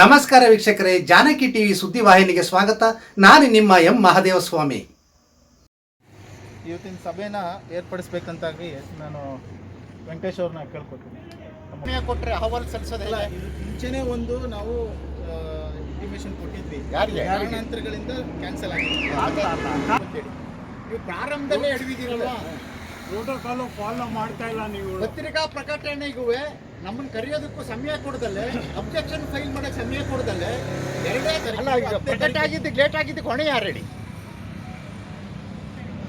ನಮಸ್ಕಾರ ವೀಕ್ಷಕರೇ ಜಾನಕಿ ಟಿವಿ ಸುದ್ದಿವಾಹಿನಿಗೆ ಸ್ವಾಗತ. ನಾನು ನಿಮ್ಮ ಎಂ ಮಹಾದೇವಸ್ವಾಮಿ. ಇವತ್ತಿನ ಸಭೆನ ಏರ್ಪಡಿಸ್ಬೇಕಂತಾಗಿ ನಾನು ವೆಂಕಟೇಶ್ ಅವ್ರನ್ನ ಕೇಳ್ಕೊತೀನಿ. ಕೊಟ್ಟರೆ ಅಹವಾಲು ಸಲ್ಲಿಸೋದಿಲ್ಲ ಮುಂಚೆನೇ ಒಂದು ನಾವು ಇಂಟಿಮೇಷನ್ ಕೊಟ್ಟಿದ್ವಿ. ಯಾರಿಗೆ? ಕಾರಣಾಂತರಗಳಿಂದ ಕ್ಯಾನ್ಸಲ್ ಆಗಿದೆ. ನೀವು ಪ್ರಾರಂಭದಲ್ಲೇ ಎಡವಿದ್ದೀರಲ್ವಾ ಪ್ರೋಟೋಕಾಲು ಫಾಲೋ ಮಾಡ್ತಾ ಇಲ್ಲ ನೀವು. ಪತ್ರಿಕಾ ಪ್ರಕಟಣೆಗೂ ನಮ್ಮನ್ನ ಕರೆಯೋದಕ್ಕೂ ಸಮಯ ಕೊಡದಲ್ಲೇ ಅಬ್ಜೆಕ್ಷನ್ ಫೈಲ್ ಮಾಡಕ್ಕೆ ಸಮಯ ಕೊಡದಲ್ಲೇ ಎರಡೇ ಅಲ್ಲ ಈಗ ಪ್ರಕಟ ಆಗಿದ್ದಕ್ಕೆ ಲೇಟ್ ಆಗಿದ್ದಕ್ಕೆ ಹೊಣೆ ಯಾರೇಳಿ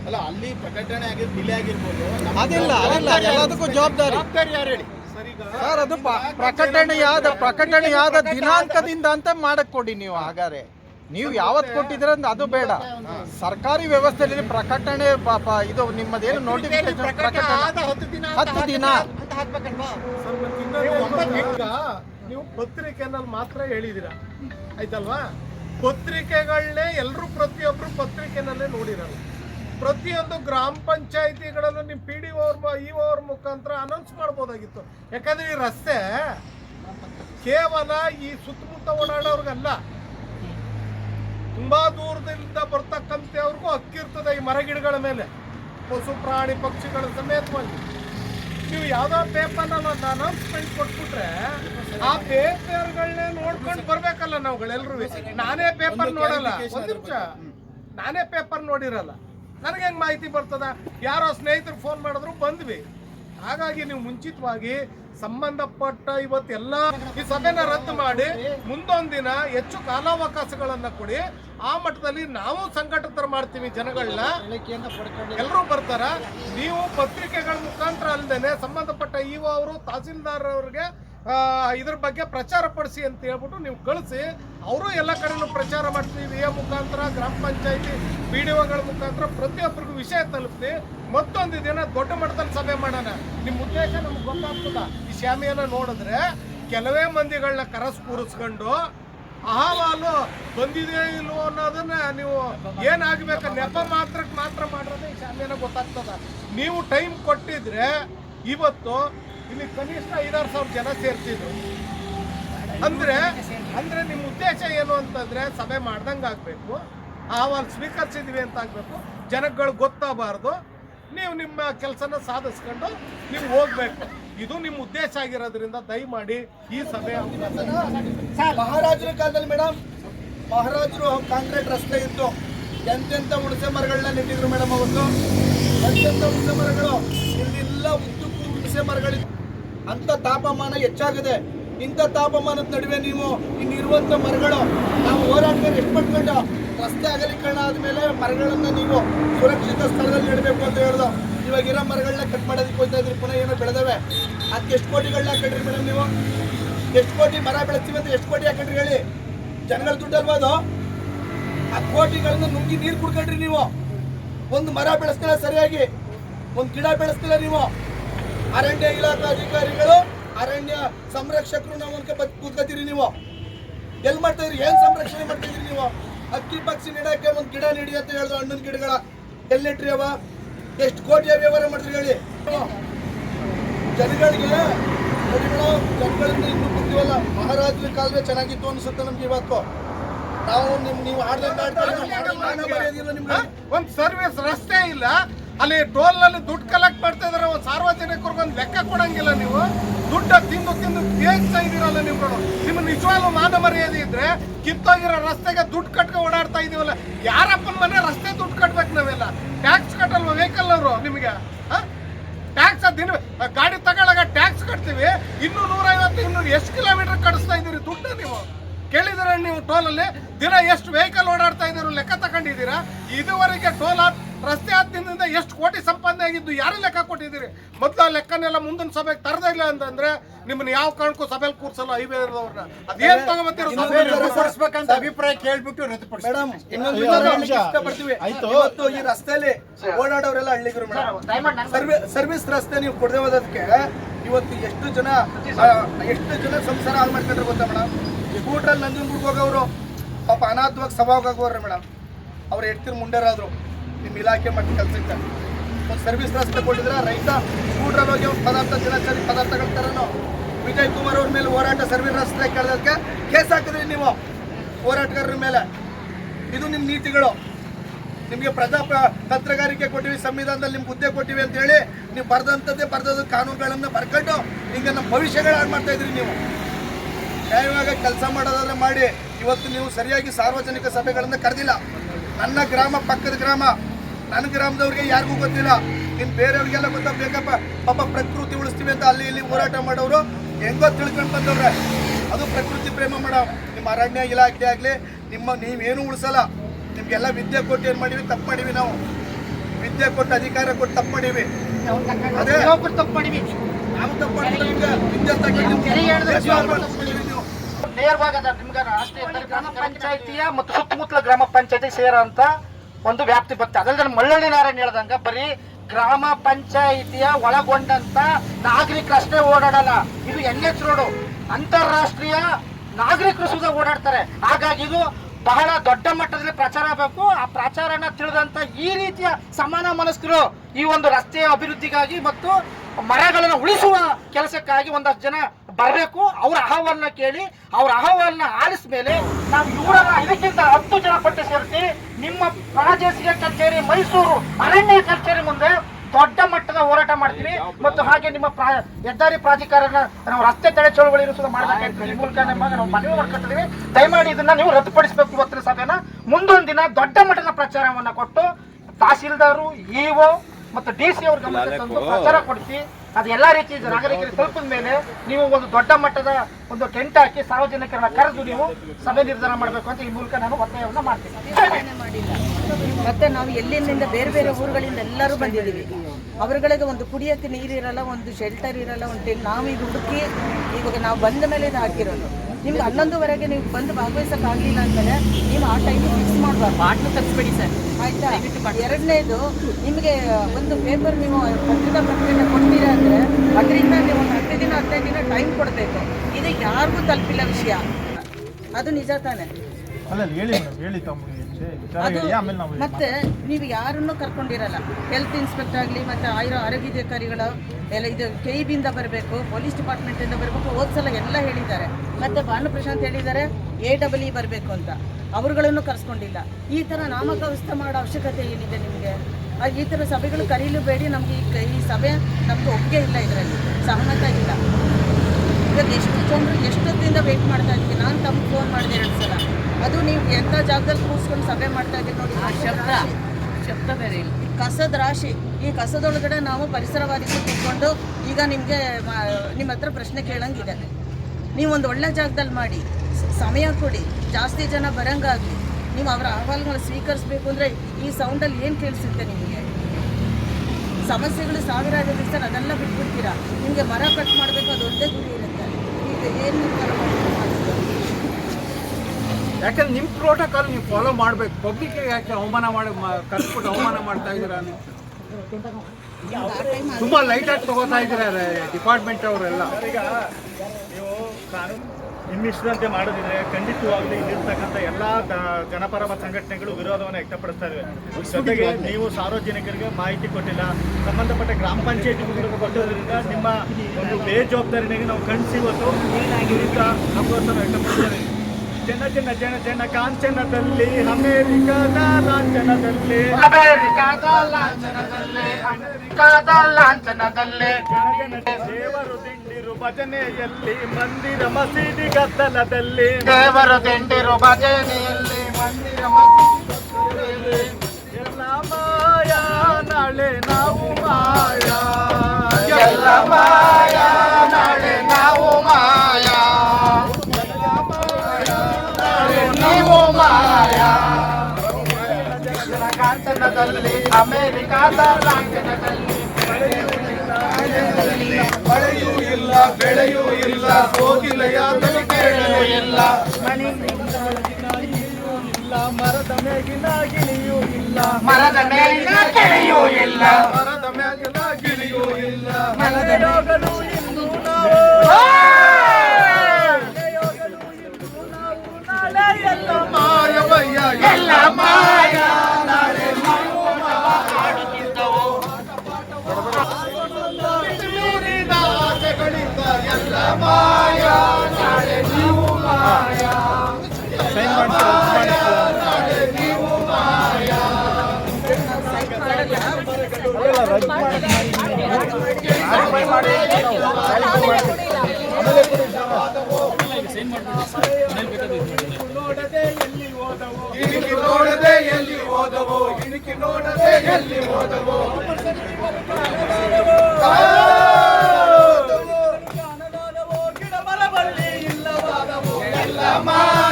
ಅಲ್ಲ ಅಲ್ಲಿ ಪ್ರಕಟಣೆ ಆಗಿದ್ದು ಡಿಲೇ ಆಗಿರ್ಬೋದು. ಅದಿಲ್ಲ ಅದಿಲ್ಲ ಎಲ್ಲದಕ್ಕೂ ಜವಾಬ್ದಾರಿ. ಜವಾಬ್ದಾರಿ ಯಾರೇಳಿ ಸರ್ ಅದು ಪ್ರಕಟಣೆಯಾದ ಪ್ರಕಟಣೆಯಾದ ದಿನಾಂಕದಿಂದ ಅಂತ ಮಾಡಕ್ ಕೊಡಿ ನೀವು ಹಾಗಾದ್ರೆ. ನೀವು ಯಾವತ್ತು ಕೊಟ್ಟಿದ್ರೆ ಅದು ಬೇಡ. ಸರ್ಕಾರಿ ವ್ಯವಸ್ಥೆಯಲ್ಲಿ ಪ್ರಕಟಣೆ ಪಾಪ ಇದು ನಿಮ್ಮದೇನು ನೋಟಿಫಿಕೇಶನ್ ಪ್ರಕಟಣೆ? ಹತ್ತು ದಿನ ನೀವು ಪತ್ರಿಕೆನಲ್ಲಿ ಮಾತ್ರ ಹೇಳಿದಿರಾ ಆಯ್ತಲ್ವಾ? ಪತ್ರಿಕೆಗಳನ್ನೇ ಎಲ್ಲರೂ ಪ್ರತಿಯೊಬ್ಬರು ಪತ್ರಿಕೆನಲ್ಲೇ ನೋಡಿರಲ್ಲ. ಪ್ರತಿಯೊಂದು ಗ್ರಾಮ ಪಂಚಾಯಿತಿಗಳಲ್ಲೂ ನಿಮ್ಮ ಪಿ ಡಿ ಅವ್ರ ಇ ಅವ್ರ ಮುಖಾಂತರ ಅನೌನ್ಸ್ ಮಾಡ್ಬೋದಾಗಿತ್ತು. ಯಾಕಂದ್ರೆ ಈ ರಸ್ತೆ ಕೇವಲ ಈ ಸುತ್ತಮುತ್ತ ಓಡಾಡೋರ್ಗಲ್ಲ. ತುಂಬಾ ದೂರದಿಂದ ಬರ್ತಕ್ಕಂಥವ್ರಿಗೂ ಹಕ್ಕಿರ್ತದೆ ಈ ಮರಗಿಡಗಳ ಮೇಲೆ. ಪಶು ಪ್ರಾಣಿ ಪಕ್ಷಿಗಳ ಸಮೇತವಾಗಿ ನೀವು ಯಾವ್ದೋ ಪೇಪರ್ನ ಒಂದು ಅನೌನ್ಸ್ಮೆಂಟ್ ಕೊಟ್ಬಿಟ್ರೆ ಆ ಪೇಪರ್ಗಳನ್ನೇ ನೋಡ್ಕೊಂಡು ಬರ್ಬೇಕಲ್ಲ ನಾವುಗಳೆಲ್ಲರೂ ನಾನೇ ಪೇಪರ್ ನೋಡಲ್ಲ. ನಿಮಿಷ. ನಾನೇ ಪೇಪರ್ ನೋಡಿರಲ್ಲ. ನನಗೆ ಹೆಂಗ್ ಮಾಹಿತಿ ಬರ್ತದ? ಯಾರೋ ಸ್ನೇಹಿತರು ಫೋನ್ ಮಾಡಿದ್ರು ಬಂದ್ವಿ. ಹಾಗಾಗಿ ನೀವು ಮುಂಚಿತವಾಗಿ ಸಂಬಂಧಪಟ್ಟ ಇವತ್ತೆಲ್ಲ ಈ ಸಭೆನ ರದ್ದು ಮಾಡಿ ಮುಂದೊಂದು ದಿನ ಹೆಚ್ಚು ಕಾಲಾವಕಾಶಗಳನ್ನ ಕೊಡಿ. ಆ ಮಟ್ಟದಲ್ಲಿ ನಾವು ಸಂಘಟತರ ಮಾಡ್ತೀವಿ ಜನಗಳನ್ನ ಎಲ್ಲರೂ ಬರ್ತಾರ. ನೀವು ಪತ್ರಿಕೆಗಳ ಮುಖಾಂತರ ಅಲ್ಲದೇನೆ ಸಂಬಂಧಪಟ್ಟ ಇಒ ಅವರು, ತಹಸೀಲ್ದಾರ್ ಅವ್ರಿಗೆ ಇದ್ರ ಬಗ್ಗೆ ಪ್ರಚಾರ ಪಡಿಸಿ ಅಂತ ಹೇಳ್ಬಿಟ್ಟು ನೀವು ಕಳಿಸಿ. ಅವರು ಎಲ್ಲ ಕಡೆನೂ ಪ್ರಚಾರ ಎ ಮುಖಾಂತರ ಗ್ರಾಮ ಪಂಚಾಯತಿ ಪಿ ಡಿ ಒಗಳ ಮುಖಾಂತರ ಪ್ರತಿಯೊಬ್ಬರಿಗೂ ವಿಷಯ ತಲುಪಿಸಿ ಮತ್ತೊಂದು ದಿನ ದೊಡ್ಡ ಮಟ್ಟದಲ್ಲಿ ಸಭೆ ಮಾಡೋಣ. ನಿಮ್ಮ ಉದ್ದೇಶ ನಮ್ಗೆ ಗೊತ್ತಾಗ್ತದ. ಈ ಶಾಮಿಯನ್ನ ನೋಡಿದ್ರೆ ಕೆಲವೇ ಮಂದಿಗಳನ್ನ ಕರಸ್ ಕೂರಿಸ್ಕೊಂಡು, ಅಹವಾಲು ಬಂದಿದೆ ಇಲ್ವೋ ಅನ್ನೋದನ್ನ ನೀವು ಏನಾಗಬೇಕು ನೆಪ ಮಾತ್ರಕ್ಕೆ ಮಾತ್ರ ಮಾಡೋದೇ ಈ ಶಾಮಿಯಾನ ಗೊತ್ತಾಗ್ತದ. ನೀವು ಟೈಮ್ ಕೊಟ್ಟಿದ್ರೆ ಇವತ್ತು ಇಲ್ಲಿ ಕನಿಷ್ಠ ಐದಾರು ಸಾವಿರ ಜನ ಸೇರ್ತಿದ್ರು. ಅಂದ್ರೆ ಅಂದ್ರೆ ನಿಮ್ಮ ಉದ್ದೇಶ ಏನು ಅಂತಂದ್ರೆ ಸಭೆ ಮಾಡ್ದಂಗೆ ಆಗ್ಬೇಕು ಆವಾಗ ಸ್ವೀಕರಿಸಿದ್ವಿ ಅಂತ ಆಗ್ಬೇಕು, ಜನಗಳು ಗೊತ್ತಾಗಬಾರ್ದು, ನೀವು ನಿಮ್ಮ ಕೆಲಸನ ಸಾಧಿಸ್ಕೊಂಡು ನೀವು ಹೋಗ್ಬೇಕು. ಇದು ನಿಮ್ಮ ಉದ್ದೇಶ ಆಗಿರೋದ್ರಿಂದ ದಯಮಾಡಿ ಈ ಸಭೆ ಮಹಾರಾಜರ ಕಾಲದಲ್ಲಿ ಮೇಡಮ್ ಮಹಾರಾಜರು ಕಾಂಕ್ರೀಟ್ ರಸ್ತೆ ಇತ್ತು. ಎಂತೆಂತ ಹುಣಸೆ ಮರಗಳನ್ನ ನೆಟ್ಟಿದ್ರು ಮೇಡಮ್ ಅವತ್ತು. ಎಂತೆಂತ ಹುಣಸೆ ಮರಗಳು, ಇಲ್ಲೆಲ್ಲ ಉದ್ದಕ್ಕೂ ಹುಣಸೆ ಮರಗಳಿತ್ತು ಅಂತ ತಾಪಮಾನ ಹೆಚ್ಚಾಗಿದೆ. ಇಂಥ ತಾಪಮಾನದ ನಡುವೆ ನೀವು ಇನ್ನಿರುವಂತ ಮರಗಳು, ನಾವು ಹೋರಾಟಗಾರ ಎಷ್ಟು ಪಟ್ಕೊಂಡು ರಸ್ತೆ ಅಗಲೀಕರಣ ಆದಮೇಲೆ ಮರಗಳನ್ನು ನೀವು ಸುರಕ್ಷಿತ ಸ್ಥಳದಲ್ಲಿ ನೆಡಬೇಕು ಅಂತ ಹೇಳ್ದು. ಇವಾಗಿರೋ ಮರಗಳನ್ನ ಕಟ್ ಮಾಡೋದಕ್ಕೆ ಹೋಗ್ತಾ ಇದ್ರಿ ಪುನಃ ಏನೋ ಬೆಳೆದವೆ. ಅದಕ್ಕೆ ಎಷ್ಟು ಕೋಟಿಗಳನ್ನ ಹಾಕೊಂಡ್ರಿ ಮೇಡಮ್ ನೀವು? ಎಷ್ಟು ಕೋಟಿ ಮರ ಬೆಳೆಸ್ತೀವಿ ಅಂತ ಎಷ್ಟು ಕೋಟಿ ಹಾಕೊಂಡ್ರಿ ಹೇಳಿ? ಜನಗಳ ದುಡ್ಡಲ್ವಾದು ಆ ಕೋಟಿಗಳನ್ನ ನುಂಗಿ ನೀರು ಕುಡ್ಕೊಂಡ್ರಿ ನೀವು. ಒಂದು ಮರ ಬೆಳೆಸ್ತಿಲ್ಲ ಸರಿಯಾಗಿ. ಒಂದು ಗಿಡ ಬೆಳೆಸ್ತಿಲ್ಲ ನೀವು. ಅರಣ್ಯ ಇಲಾಖಾ ಅಧಿಕಾರಿಗಳು ಅರಣ್ಯ ಸಂರಕ್ಷಕರು ನಾವು ಅನ್ಕ ಕೂತ್ಕೋತೀರಿ ನೀವು. ಎಲ್ಲಿ ಮಾಡ್ತಾ ಇದ್ರಿ ಏನ್ ಸಂರಕ್ಷಣೆ ಮಾಡ್ತಾ ಇದ್ರಿ ನೀವು? ಅಕ್ಕಿ ಪಕ್ಷಿ ನೆಡಕ್ಕೆ ಒಂದು ಗಿಡ ನೆಡಿ ಅಂತ ಹೇಳ್ದು ಹಣ್ಣಿನ ಗಿಡಗಳ. ಎಲ್ಲಿ ನೆಟ್ರಿ ಅವ? ಎಷ್ಟು ಕೋಟಿಯ ವ್ಯವಹಾರ ಮಾಡ್ರಿ ಹೇಳಿ. ಜನಗಳಿಗೆ ಜನಗಳಿಂದ ಇನ್ನೂ ಗೊತ್ತಿವಲ್ಲ ಮಹಾರಾಜರ ಕಾಲವೇ ಚೆನ್ನಾಗಿತ್ತು ಅನ್ಸುತ್ತೆ ನಮ್ಗೆ ಇವತ್ತು ನಾವು ನಿಮ್ ನೀವು ಆಡ್ದಂತ ಒಂದು ಸರ್ವಿಸ್ ರಸ್ತೆ ಇಲ್ಲ. ಅಲ್ಲಿ ಟೋಲ್ನಲ್ಲಿ ದುಡ್ಡು ಕಲೆಕ್ಟ್ ಮಾಡ್ತಾ ಇದಾರೆ, ಒಂದು ಸಾರ್ವಜನಿಕರಿಗೆ ಒಂದು ಲೆಕ್ಕ ಕೊಡಂಗಿಲ್ಲ ನೀವು. ದುಡ್ಡ ತಿಂದು ತಿಂದು ಬೇಯಿಸ್ತಾ ಇದೀರಲ್ಲ ನಿಮ್ಗಳು. ನಿಮ್ಮ ನಿಜವಾಗ್ಲು ಮಾನ ಮರ್ಯಾದೆ ಇದ್ರೆ ಕಿತ್ತೋಗಿರೋ ರಸ್ತೆಗೆ ದುಡ್ಡು ಕಟ್ಕ ಓಡಾಡ್ತಾ ಇದೀವಲ್ಲ. ಯಾರಪ್ಪನ ಮನೆ ರಸ್ತೆ ದುಡ್ಡು ಕಟ್ಬೇಕು ನಾವೆಲ್ಲ? ಟ್ಯಾಕ್ಸ್ ಕಟ್ಟಲ್ವ ವೆಹಿಕಲ್ ಅವರು ನಿಮಗೆ? ಟ್ಯಾಕ್ಸ್ ದಿನ ಗಾಡಿ ತಗೊಳ್ಳಾಗ ಟ್ಯಾಕ್ಸ್ ಕಟ್ತೀವಿ. ಇನ್ನೂ ನೂರೈವತ್ತು ಇನ್ನೂರು ಎಷ್ಟು ಕಿಲೋಮೀಟರ್ ಕಡಿಸ್ತಾ ಇದ್ದೀರಿ ದುಡ್ಡು ನೀವು? ಕೇಳಿದಿರ ನೀವು ಟೋಲಲ್ಲಿ? ದಿನ ಎಷ್ಟು ವೆಹಿಕಲ್ ಓಡಾಡ್ತಾ ಇದ್ದೀರೋ ಲೆಕ್ಕ ತಗೊಂಡಿದ್ದೀರಾ? ಇದುವರೆಗೆ ಟೋಲ್ ಆದ್ ರಸ್ತೆ ಹತ್ತಿನಿಂದ ದಿನದಿಂದ ಎಷ್ಟು ಕೋಟಿ ಸಂಪಾದನೆ ಆಗಿದ್ದು ಯಾರು ಲೆಕ್ಕ ಕೊಟ್ಟಿದ್ದೀರಿ? ಮೊದಲು ಆ ಲೆಕ್ಕನೆಲ್ಲ ಮುಂದಿನ ಸಭೆಗೆ ತರದೇ ಇಲ್ಲ ಅಂತಂದ್ರೆ ನಿಮ್ಮನ್ನ ಯಾವ ಕಾರಣಕ್ಕೂ ಸಭೆಯಲ್ಲಿ ಕೂರ್ಸಲ್ಲ ಹೈವೇ ಇರೋದವ್ರನ್ನ ಅದೇನ್ ತಗೊಂಬತ್ತೀರೋ ಸಭೆ ಅಭಿಪ್ರಾಯ ಕೇಳ್ಬಿಟ್ಟು ಇವತ್ತು ಈ ರಸ್ತೆಯಲ್ಲಿ ಓಡಾಡೋರೆಲ್ಲ ಹಳ್ಳಿಗರು ಮೇಡಮ್ ಸರ್ವಿಸ್ ಸರ್ವಿಸ್ ರಸ್ತೆ ನೀವು ಕೊಡದೆ ಹೋದಕ್ಕೆ ಇವತ್ತು ಎಷ್ಟು ಜನ ಎಷ್ಟು ಜನ ಸಂಸಾರ ಹಾಳು ಮಾಡ್ಕೊಂಡ್ರೆ ಗೊತ್ತಾ ಮೇಡಮ್ ಸ್ಕೂಟ್ರಲ್ಲಿ ನಂಜನಗೂಡ್ಗೆ ಹೋಗೋರು ಪಾಪ ಅನಾಥವಾಗಿ ಸಭಾಗೋಗೋರ್ರೆ ಮೇಡಮ್ ಅವ್ರು ಎಡ್ತಿರ್ ಮುಂಡೆರಾದ್ರು. ನಿಮ್ಮ ಇಲಾಖೆ ಮಟ್ಟ ಕೆಲಸಕ್ಕೆ ಒಂದು ಸರ್ವಿಸ್ ರಸ್ತೆ ಕೊಟ್ಟಿದ್ರೆ ರೈತ ಸ್ಕೂಟ್ರಲ್ಲಿ ಹೋಗಿ ಒಂದು ಪದಾರ್ಥ, ದಿನಚರಿ ಪದಾರ್ಥಗಳ ಥರನೋ ವಿಜಯ್ ಕುಮಾರ್ ಅವ್ರ ಮೇಲೆ ಹೋರಾಟ ಸರ್ವಿಸ್ ರಸ್ತೆ ಕೇಳೋದಕ್ಕೆ ಕೇಸ್ ಹಾಕಿದ್ರಿ ನೀವು, ಹೋರಾಟಗಾರರ ಮೇಲೆ. ಇದು ನಿಮ್ಮ ನೀತಿಗಳು. ನಿಮಗೆ ಪ್ರಜಾ ಪ್ರ- ತಂತ್ರಗಾರಿಕೆ ಕೊಟ್ಟಿವಿ, ಸಂವಿಧಾನದಲ್ಲಿ ನಿಮ್ಗೆ ಹುದ್ದೆ ಕೊಟ್ಟಿವಿ ಅಂತ ಹೇಳಿ ನೀವು ಬರೆದಂಥದ್ದೇ ಬರೆದ ಕಾನೂನುಗಳನ್ನು ಬರ್ಕೊಂಡು ಈಗ ನಮ್ಮ ಭವಿಷ್ಯಗಳು ಹಾಳು ಮಾಡ್ತಾ ಇದ್ರಿ ನೀವು. ನ್ಯಾಯವಾಗಿ ಕೆಲಸ ಮಾಡೋದಾದ್ರೆ ಮಾಡಿ. ಇವತ್ತು ನೀವು ಸರಿಯಾಗಿ ಸಾರ್ವಜನಿಕ ಸಭೆಗಳನ್ನು ಕರೆದಿಲ್ಲ. ನನ್ನ ಗ್ರಾಮ ಪಕ್ಕದ ಗ್ರಾಮ. ನನ್ನ ಗ್ರಾಮದವ್ರಿಗೆ ಯಾರಿಗೂ ಗೊತ್ತಿಲ್ಲ. ಇನ್ನು ಬೇರೆಯವ್ರಿಗೆಲ್ಲ ಗೊತ್ತಾಗಬೇಕಪ್ಪ. ಪಾಪ ಪ್ರಕೃತಿ ಉಳಿಸ್ತೀವಿ ಅಂತ ಅಲ್ಲಿ ಇಲ್ಲಿ ಹೋರಾಟ ಮಾಡೋರು ಹೆಂಗೋ ತಿಳ್ಕೊಂಡು ಬಂದವ್ರೆ. ಅದು ಪ್ರಕೃತಿ ಪ್ರೇಮ ಮಾಡೋ. ನಿಮ್ಮ ಅರಣ್ಯ ಇಲಾಖೆ ಆಗಲಿ ನಿಮ್ಮ ನೀವೇನು ಉಳಿಸಲ್ಲ. ನಿಮಗೆಲ್ಲ ವಿದ್ಯೆ ಕೊಟ್ಟು ಏನು ಮಾಡೀವಿ? ತಪ್ಪು ಮಾಡೀವಿ ನಾವು. ವಿದ್ಯೆ ಕೊಟ್ಟು ಅಧಿಕಾರ ಕೊಟ್ಟು ತಪ್ಪು ಮಾಡೀವಿ. ಅದೇ. ತಪ್ಪು ಮಾಡಿವಿ ನಾವು ತಪ್ಪು ಮಾಡಿದ್ರೆ ನಿಮ್ಗೆ ವಿದ್ಯೆ ತಗೊಂಡು ನಿಮ್ಗೆ ನೇರವಾಗಿ ರಾಷ್ಟ್ರೀಯ ಗ್ರಾಮ ಪಂಚಾಯತಿಯ ಮತ್ತು ಸುತ್ತಮುತ್ತಲ ಗ್ರಾಮ ಪಂಚಾಯತಿ ಸೇರಂತ ಒಂದು ವ್ಯಾಪ್ತಿ ಬರುತ್ತೆ ಅದಲ್ಲದೆ ಮಳ್ಳಳ್ಳಿ ನಾರಾಯಣ ಹೇಳ್ದಂಗ, ಬರೀ ಗ್ರಾಮ ಪಂಚಾಯಿತಿಯ ಒಳಗೊಂಡಂತ ನಾಗರಿಕರಷ್ಟೇ ಓಡಾಡಲ್ಲ, ಇದು ಎನ್ ಎಚ್ ರೋಡು. ಅಂತಾರಾಷ್ಟ್ರೀಯ ನಾಗರಿಕರು ಸುಧ ಓಡಾಡ್ತಾರೆ. ಹಾಗಾಗಿ ಇದು ಬಹಳ ದೊಡ್ಡ ಮಟ್ಟದಲ್ಲಿ ಪ್ರಚಾರ ಆಗಬೇಕು ಆ ಪ್ರಚಾರನ ತಿಳಿದಂತ ಈ ರೀತಿಯ ಸಮಾನ ಮನಸ್ಕರು ಈ ಒಂದು ರಸ್ತೆಯ ಅಭಿವೃದ್ಧಿಗಾಗಿ ಮತ್ತು ಮರಗಳನ್ನು ಉಳಿಸುವ ಕೆಲಸಕ್ಕಾಗಿ ಒಂದಷ್ಟು ಜನ ಬರಬೇಕು, ಅವ್ರ ಅಹವಾಲನ್ನ ಕೇಳಿ, ಅವ್ರ ಅಹವಾಲನ್ನ ಆಲಿಸ ಮೇಲೆ ನಾವು ಇವರನ್ನ ಇದಕ್ಕಿಂತ ಹತ್ತು ಜನ ಪಟ್ಟು ಸೇರಿಸಿ, ನಿಮ್ಮ ಪ್ರಾದೇಶಿಕ ಕಚೇರಿ, ಮೈಸೂರು ಅರಣ್ಯ ಕಚೇರಿ ಮುಂದೆ ದೊಡ್ಡ ಮಟ್ಟದ ಹೋರಾಟ ಮಾಡ್ತೀವಿ. ಮತ್ತು ಹಾಗೆ ನಿಮ್ಮ ಪ್ರಾ- ಹೆದ್ದಾರಿ ಪ್ರಾಧಿಕಾರನ ನಾವು ರಸ್ತೆ ತಡೆ ಚಳುವಳಿ ಇರಿಸೋದು ಮಾಡಬೇಕಂತ ಈ ಮೂಲಕ ನಮ್ಮ ನಾವು ಮನವಿ ಮಾಡ್ಕೊಳ್ತೀವಿ ದಯಮಾಡಿ ಇದನ್ನ ನೀವು ರದ್ದುಪಡಿಸಬೇಕು ಇವತ್ತಿನ ಸಭೆನ ಮುಂದೊಂದು ದಿನ ದೊಡ್ಡ ಮಟ್ಟದ ಪ್ರಚಾರವನ್ನ ಕೊಟ್ಟು ತಹಸೀಲ್ದಾರು ಇಒ ಮತ್ತು ಡಿ ಸಿ ಅವ್ರ ಗಮನಕ್ಕೆ ತಂದು ಪ್ರಚಾರ ಕೊಡಿಸಿ. ಅದು ಎಲ್ಲಾ ರೀತಿ ನಾಗರಿಕರಿಗೆ ತಲುಪಿದ ಮೇಲೆ ನೀವು ಒಂದು ದೊಡ್ಡ ಮಟ್ಟದ ಒಂದು ಟೆಂಟ್ ಹಾಕಿ ಸಾರ್ವಜನಿಕರನ್ನ ಕರೆದು ನೀವು ಸಭೆ ನಿರ್ಧಾರ ಮಾಡಬೇಕು ಅಂತ ಈ ಮೂಲಕ ನಾನು ಒತ್ತಾಯವನ್ನ ಮಾಡ್ತೀನಿ. ಮತ್ತೆ ನಾವು ಎಲ್ಲಿಂದ ಬೇರೆ ಬೇರೆ ಊರುಗಳಿಂದ ಎಲ್ಲರೂ ಬಂದಿದ್ದೀವಿ. ಅವರುಗಳಿಗೆ ಒಂದು ಕುಡಿಯೋಕ್ಕೆ ನೀರಿರಲ್ಲ, ಒಂದು ಶೆಲ್ಟರ್ ಇರಲ್ಲ, ಒಂದು ನಾವು ಈಗ ಹುಡುಕಿ ಇವಾಗ ನಾವು ಬಂದ ಮೇಲೆ ಇದು ಹಾಕಿರೋದು. ನಿಮ್ಗೆ ಹನ್ನೊಂದುವರೆಗೆ ನೀವು ಬಂದು ಭಾಗವಹಿಸಕ್ ಆಗಲಿಲ್ಲ ಅಂತಾನೆ ನೀವು ಆ ಟೈಮ್ ಫಿಕ್ಸ್ ಮಾಡಬಾರ್ದು. ಬಾಟ್ಲು ತರಿಸ್ಬೇಡಿ ಸರ್. ಆಯ್ತಾ? ಎರಡನೇದು ನಿಮಗೆ ಒಂದು ಪೇಪರ್ ನೀವು ಪತ್ರಿಕಾ ಪ್ರಕಟಣೆ ಕೊಡ್ತೀರಾ ಅಂದರೆ ಅದರಿಂದ ನೀವು ಒಂದು ಹತ್ತು ದಿನ ಹದಿನೈದು ದಿನ ಟೈಮ್ ಕೊಡಬೇಕು. ಇದು ಯಾರಿಗೂ ತಲುಪಿಲ್ಲ ವಿಷಯ. ಅದು ನಿಜ ತಾನೆ. ಅಲ್ಲ ಹೇಳಿ ಮೇಡಮ್ ಹೇಳಿ ತಮ್ಮ. ಅದು ಮತ್ತೆ ನೀವು ಯಾರನ್ನೂ ಕರ್ಕೊಂಡಿರಲ್ಲ. ಹೆಲ್ತ್ ಇನ್ಸ್ಪೆಕ್ಟರ್ ಆಗಲಿ ಮತ್ತೆ ಆಯುರ ಆರೋಗ್ಯಾಧಿಕಾರಿಗಳು ಎಲ್ಲ ಇದು ಕೆ ಬಿಂದ ಬರಬೇಕು ಪೊಲೀಸ್ ಡಿಪಾರ್ಟ್ಮೆಂಟಿಂದ ಬರಬೇಕು ಹೋದ್ಸಲ ಎಲ್ಲ ಹೇಳಿದ್ದಾರೆ. ಮತ್ತೆ ಭಾನು ಪ್ರಶಾಂತ್ ಹೇಳಿದ್ದಾರೆ ಎ ಡಬಲ್ ಇ ಬರಬೇಕು ಅಂತ. ಅವರುಗಳನ್ನು ಕರ್ಸ್ಕೊಂಡಿಲ್ಲ. ಈ ಥರ ನಾಮಕಾವಸ್ಥೆ ಮಾಡೋ ಅವಶ್ಯಕತೆ ಏನಿದೆ ನಿಮಗೆ? ಈ ಥರ ಸಭೆಗಳು ಕರೀಲು ಬೇಡಿ ನಮಗೆ ಈ ಈ ಸಭೆ ನಮ್ಗೆ ಒಪ್ಪಿಗೆ ಇಲ್ಲ ಇದರಲ್ಲಿ. ಸಹಮತ ಇಲ್ಲ. ಇವತ್ತು ಎಷ್ಟು ಜನರು ಎಷ್ಟೊತ್ತಿಂದ ವೆಯ್ಟ್ ಮಾಡ್ತಾ ಇದ್ದೀವಿ ನಾನು ತಮ್ಗೆ ಫೋನ್ ಮಾಡಿದೆ ಎರಡು ಸಲ. ಅದು ನೀವು ಎಂಥ ಜಾಗದಲ್ಲಿ ಕೂರಿಸ್ಕೊಂಡು ಸಭೆ ಮಾಡ್ತಾ ಇದ್ದೀರಿ ನೋಡಿ ಶಬ್ದ ಶಬ್ದ ಬೇರೆ ಇಲ್ಲ. ಕಸದ ರಾಶಿ. ಈ ಕಸದೊಳಗಡೆ ನಾವು ಪರಿಸರವಾದಿಗಳು ಕೂತ್ಕೊಂಡು ಈಗ ನಿಮಗೆ ನಿಮ್ಮ ಹತ್ರ ಪ್ರಶ್ನೆ ಕೇಳಂಗಿದೆ. ನೀವು ಒಂದು ಒಳ್ಳೆ ಜಾಗದಲ್ಲಿ ಮಾಡಿ ಸಮಯ ಕೊಡಿ ಜಾಸ್ತಿ ಜನ ಬರಂಗಾಗಲಿ. ನೀವು ಅವರ ಅಹವಾಲುಗಳು ಸ್ವೀಕರಿಸಬೇಕು ಅಂದರೆ ಈ ಸೌಂಡಲ್ಲಿ ಏನು ಕೇಳಿಸುತ್ತೆ ನಿಮಗೆ? ಸಮಸ್ಯೆಗಳು ಸಾವಿರಾರು ಆಗಿದೆ ಸರ್ ಅದೆಲ್ಲ ಬಿಟ್ಬಿಡ್ತೀರಾ? ನಿಮಗೆ ಮರ ಕಟ್ ಮಾಡಬೇಕು ಅದೊಂದೇ ಗುರಿ ಇರುತ್ತೆ. ಈಗ ಏನು ನಿರ್ಧಾರ ಮಾಡ್ತೀರಾ? ಯಾಕಂದ್ರೆ ನಿಮ್ಮ ಪ್ರೋಟೋಕಾಲ್ ನೀವು ಫಾಲೋ ಮಾಡಬೇಕು. ಪಬ್ಲಿಕ್ ಯಾಕೆ ಅವಮಾನ ಮಾಡಿ ಕಲ್ಸ್ಬಿಟ್ಟು ಅವಮಾನ ಮಾಡ್ತಾ ಇದ್ದೀರಾ ತುಂಬಾ ಲೈಟ್ ಆಗಿ ತಗೋತಾ ಇದ್ದಾರೆ ಡಿಪಾರ್ಟ್ಮೆಂಟ್ ಅವರೆಲ್ಲ. ಈಗ ನೀವು ಖಂಡಿತವಾಗ್ಲಿ ಮಾಡೋದಿದ್ರೆ ಖಂಡಿತವಾಗ್ಲೂ ಇಲ್ಲಿರ್ತಕ್ಕಂಥ ಎಲ್ಲ ಜನಪರ ಸಂಘಟನೆಗಳು ವಿರೋಧವನ್ನು ವ್ಯಕ್ತಪಡಿಸ್ತಾ ಇವೆ. ಜೊತೆಗೆ ನೀವು ಸಾರ್ವಜನಿಕರಿಗೆ ಮಾಹಿತಿ ಕೊಟ್ಟಿಲ್ಲ, ಸಂಬಂಧಪಟ್ಟ ಗ್ರಾಮ ಪಂಚಾಯತಿ ಕೊಟ್ಟೋದ್ರಿಂದ ನಿಮ್ಮ ಒಂದು ಬೇಜವಾಬ್ದಾರಿನಾಗಿ ನಾವು ಖಂಡಿಸಿ ಇವತ್ತು ಆಕ್ರೋಶನ ವ್ಯಕ್ತಪಡಿಸ್ತೇವೆ ಜನ ಜನ ಜನ ಜನ ಕಾಂಚನದಲ್ಲಿ ಅಮೇರಿಕಾದ ಲಾಂಛನದಲ್ಲಿ. ಅಮೇರಿಕಾದ ಲಾಂಛನದಲ್ಲಿ ಅಮೆರಿಕಾದ ಲಾಂಛನದಲ್ಲೇ. ದೇವರು ದಿಂಡಿರು ಭಜನೆಯಲ್ಲಿ ಮಂದಿರ ಮಸೀದಿ ಗದ್ದಲದಲ್ಲಿ. ದೇವರು ದಿಂಡಿರು ಭಜನೆಯಲ್ಲಿ ಮಂದಿರ ಮಸೀದಿ ಎಲ್ಲ ಮಾಯ ನಾಳೆ ನಾವು ಮಾಯ. ಎಲ್ಲ ಮಾಯ ನಾಳೆ ನಾವು ಮಾಯ. ನೀವು ಮಾಯ. ಅಮೆರಿಕಾದ ಲಾಂಛನದಲ್ಲಿ ಮಳೆಯೂ ಇಲ್ಲ ಬೆಳೆಯೂ ಇಲ್ಲ ಹೋಗಿಲೆಯ ಕೇಳಲೂ ಇಲ್ಲ. ಮರದ ಮೇಗಿನ ಗಿಳಿಯೂ ಇಲ್ಲ ಮರದ ಮೇಲಿನ ಕೆಳೆಯೂ ಇಲ್ಲ. ಮರದ ಮ್ಯಾಗಿನ ಗಿಳಿಯೂ ಇಲ್ಲ ಮರದ ಮಾಯವಯ್ಯ ಎಲ್ಲ ಮಾಯ ಮೀರಿದ ಆಸೆಗಳಿಂದ ಎಲ್ಲ ಸೈನ್ ಮಾಡ್ತೀರಾ ಇಣುಕಿ ನೋಡದೆ ಎಲ್ಲಿ ಹೋದವೋ? ಇಣುಕಿ ನೋಡದೆ ಎಲ್ಲಿ ಹೋದವೋ? ಎಲ್ಲ ಮಾಯ ನಾಳೆ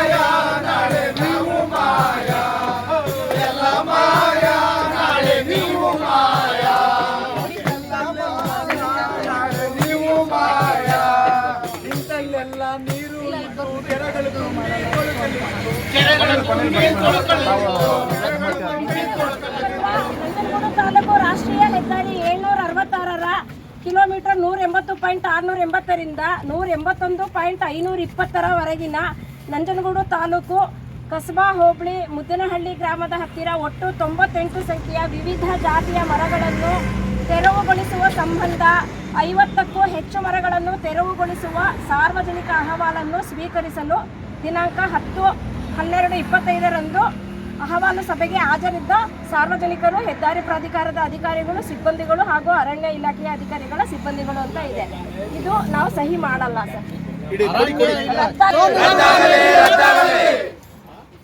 ತಾಲೂಕು ರಾಷ್ಟ್ರೀಯ ಹೆದ್ದಾರಿ ಏಳ್ನೂರ ಅರವತ್ತಾರರ ಕಿಲೋಮೀಟರ್ ನೂರ ಎಂಬತ್ತು ಪಾಯಿಂಟ್ ಆರುನೂರ ಎಂಬತ್ತರಿಂದ ನೂರ ಎಂಬತ್ತೊಂದು ಪಾಯಿಂಟ್ ಐನೂರ ಇಪ್ಪತ್ತರವರೆಗಿನ ನಂಜನಗೂಡು ತಾಲೂಕು ಕಸ್ಬಾ ಹೋಬಳಿ ಮುದ್ದನಹಳ್ಳಿ ಗ್ರಾಮದ ಹತ್ತಿರ ಒಟ್ಟು ತೊಂಬತ್ತೆಂಟು ಸಂಖ್ಯೆಯ ವಿವಿಧ ಜಾತಿಯ ಮರಗಳನ್ನು ತೆರವುಗೊಳಿಸುವ ಸಂಬಂಧ ಐವತ್ತಕ್ಕೂ ಹೆಚ್ಚು ಮರಗಳನ್ನು ತೆರವುಗೊಳಿಸುವ ಸಾರ್ವಜನಿಕ ಅಹವಾಲನ್ನು ಸ್ವೀಕರಿಸಲು ದಿನಾಂಕ ಹತ್ತು ಹನ್ನೆರಡು ಇಪ್ಪತ್ತೈದರಂದು ಅಹವಾಲು ಸಭೆಗೆ ಹಾಜರಿದ್ದ ಸಾರ್ವಜನಿಕರು ಹೆದ್ದಾರಿ ಪ್ರಾಧಿಕಾರದ ಅಧಿಕಾರಿಗಳು ಸಿಬ್ಬಂದಿಗಳು ಹಾಗೂ ಅರಣ್ಯ ಇಲಾಖೆಯ ಅಧಿಕಾರಿಗಳ ಸಿಬ್ಬಂದಿಗಳು ಅಂತ ಇದೆ. ಇದು ನಾವು ಸಹಿ ಮಾಡಲ್ಲ ಸರ್.